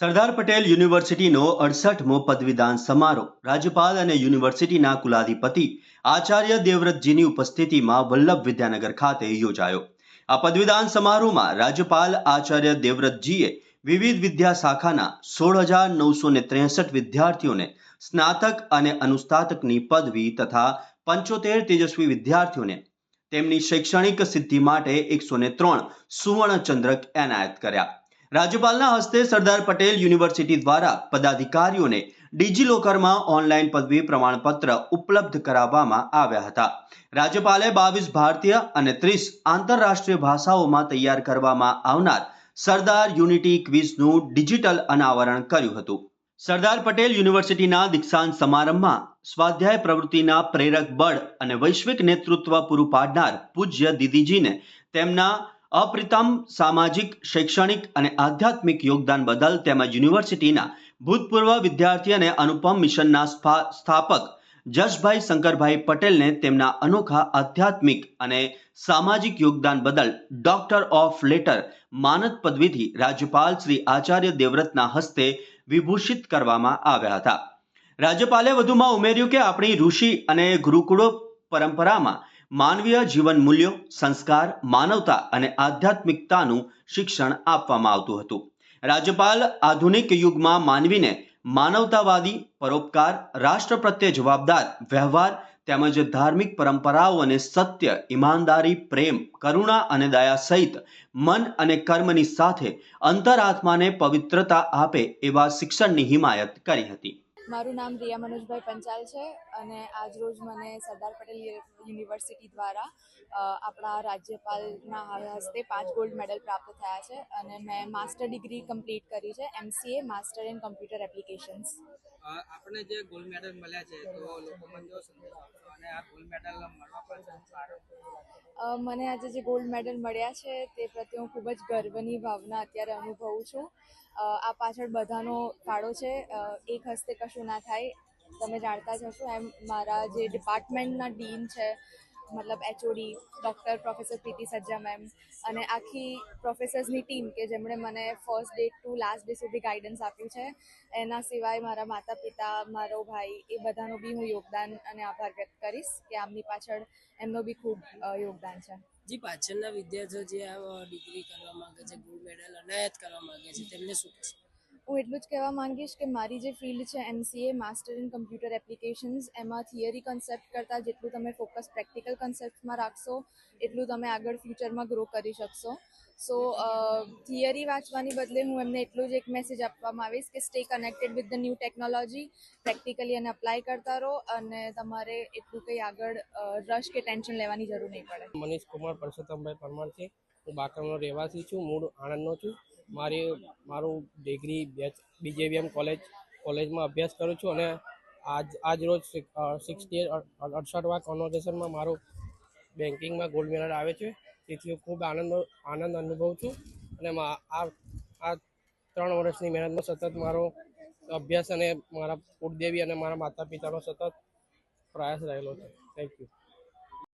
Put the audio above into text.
સરદાર પટેલ યુનિવર્સિટીનો અડસઠમો પદવીદાન સમારોહ. રાજ્યપાલ અને યુનિવર્સિટીના કુલાધિપતિ આચાર્ય દેવવ્રતજીની ઉપસ્થિતિમાં વલ્લભ વિદ્યાનગર ખાતે યોજાયો. આ પદવીદાન સમારોહમાં રાજ્યપાલ આચાર્ય દેવવ્રતજીએ વિવિધ વિદ્યા શાખાના સોળ હજાર નવસો ને ત્રેસઠ વિદ્યાર્થીઓને સ્નાતક અને અનુસ્નાતકની પદવી તથા પંચોતેર તેજસ્વી વિદ્યાર્થીઓને તેમની શૈક્ષણિક સિદ્ધિ માટે એકસો ને ત્રણ સુવર્ણચંદ્રક એનાયત કર્યા. રાજ્યપાલના હસ્તે સરદાર પટેલ યુનિવર્સિટી દ્વારા પદાધિકારીઓને ડિજિલોકરમાં ઓનલાઈન પદવી પ્રમાણપત્ર ઉપલબ્ધ કરાવવામાં આવ્યા હતા. રાજ્યપાલે બાવીસ ભારતીય અને ત્રીસ આંતરરાષ્ટ્રીય ભાષાઓમાં તૈયાર કરવામાં આવનાર સરદાર યુનિટી ક્વિઝનું ડિજિટલ અનાવરણ કર્યું હતું. સરદાર પટેલ યુનિવર્સિટીના દીક્ષાંત સમારંભમાં સ્વાધ્યાય પ્રવૃત્તિના પ્રેરક બળ અને વૈશ્વિક નેતૃત્વ પૂરું પાડનાર પૂજ્ય દીદીજીને તેમના અપ્રિતમ સામાજિક, શૈક્ષણિક અને આધ્યાત્મિક યોગદાન બદલ તેમજ યુનિવર્સિટીના ભૂતપૂર્વ વિદ્યાર્થી અને અનુપમ મિશનના સ્થાપક જશભાઈ શંકરભાઈ પટેલને તેમના અનોખા આધ્યાત્મિક અને સામાજિક યોગદાન બદલ ડોક્ટર ઓફ લેટર માનદ પદવીથી રાજ્યપાલ શ્રી આચાર્ય દેવવ્રતના હસ્તે વિભૂષિત કરવામાં આવ્યા હતા. રાજ્યપાલે વધુમાં ઉમેર્યું કે આપણી ઋષિ અને ગુરુકુળો પરંપરામાં માનવીય જીવન મૂલ્યો, સંસ્કાર, માનવતા અને આધ્યાત્મિકતાનું શિક્ષણ આપવામાં આવતું હતું. રાજ્યપાલ આધુનિક યુગમાં માનવીને માનવતાવાદી, પરોપકાર, રાષ્ટ્ર પ્રત્યે જવાબદાર, વ્યવહાર તેમજ ધાર્મિક પરંપરાઓ અને સત્ય, ઈમાનદારી, પ્રેમ, કરુણા અને દયા સહિત મન અને કર્મની સાથે અંતરાત્માને પવિત્રતા આપે એવા શિક્ષણની હિમાયત કરી હતી. મારું નામ રિયા મનોજભાઈ પંચાલ છે અને આજરોજ મને સરદાર પટેલ યુનિવર્સિટી દ્વારા આપણા રાજ્યપાલના હસ્તે પાંચ ગોલ્ડ મેડલ પ્રાપ્ત થયા છે અને મેં માસ્ટર ડિગ્રી કમ્પ્લીટ કરી છે, MCA, master in computer applications. Uh, આપણને જે ગોલ્ડ મેડલ મળ્યા છે તો લોકોમાં કેવો સંદેશ અને આ ગોલ્ડ મેડલ મળવા પાછળ કારણ? મને આજે જે ગોલ્ડ મેડલ મળ્યા છે તે પ્રત્યે હું ખૂબ જ ગર્વની ભાવના અત્યારે અનુભવું છું. આ પાછળ બધાનો ફાળો છે. એક હસ્તે કશું ના થાય. તમે જાણતા જ હશો એમ મારા જે ડિપાર્ટમેન્ટના ડીન છે મતલબ HOD doctor professor Preeti Sajja ma'am અને આખી પ્રોફેસર્સની ટીમ કે જેમણે મને first day to last day સુધી ગાઈડન્સ આપ્યું છે. એના સિવાય મારા માતા પિતા, મારો ભાઈ, એ બધાનું બી હું યોગદાન અને આભાર વ્યક્ત કરીશ કે આમની પાછળ એમનો બી ખૂબ યોગદાન છે. જે, પાછળના વિદ્યાર્થીઓ જે ડિગ્રી કરવા માંગે છે ગોલ્ડ મેડલ અનાયત કરવા માંગે છે, તેમને શું કહેશો? હું એટલું જ કહેવા માંગીશ કે મારી જે ફિલ્ડ છે MCA master in computer applications એમાં થિયરી કન્સેપ્ટ કરતાં જેટલું તમે ફોકસ પ્રેક્ટિકલ કન્સેપ્ટમાં રાખશો, એટલું તમે આગળ ફ્યુચરમાં ગ્રો કરી શકશો. સો થિયરી વાંચવાની બદલે હું એમને એટલું જ એક મેસેજ આપવામાં આવીશ કે stay connected with the new technology practically એને અપ્લાય કરતા રહો અને તમારે એટલું કંઈ આગળ રશ કે ટેન્શન લેવાની જરૂર નહીં પડે. મનીષ કુમાર પરસોત્તમભાઈ પરમાર હું બાકરનો રહેવાસી છું, મૂળ આણંદનો છું. મારી મારું ડિગ્રી બીજેવીએમ કોલેજ, કોલેજમાં અભ્યાસ કરું છું અને આજ આજ રોજ સિક્સટી અડસઠવા કોન્વર્ઝેશનમાં મારું બેન્કિંગમાં ગોલ્ડ મેડલ આવે છે. તેથી હું ખૂબ આનંદ આનંદ અનુભવું છું અને આ આ ત્રણ વર્ષની મહેનતમાં સતત મારો અભ્યાસ અને મારા કુળદેવી અને મારા માતા પિતાનો સતત પ્રયાસ રહેલો છે. Thank you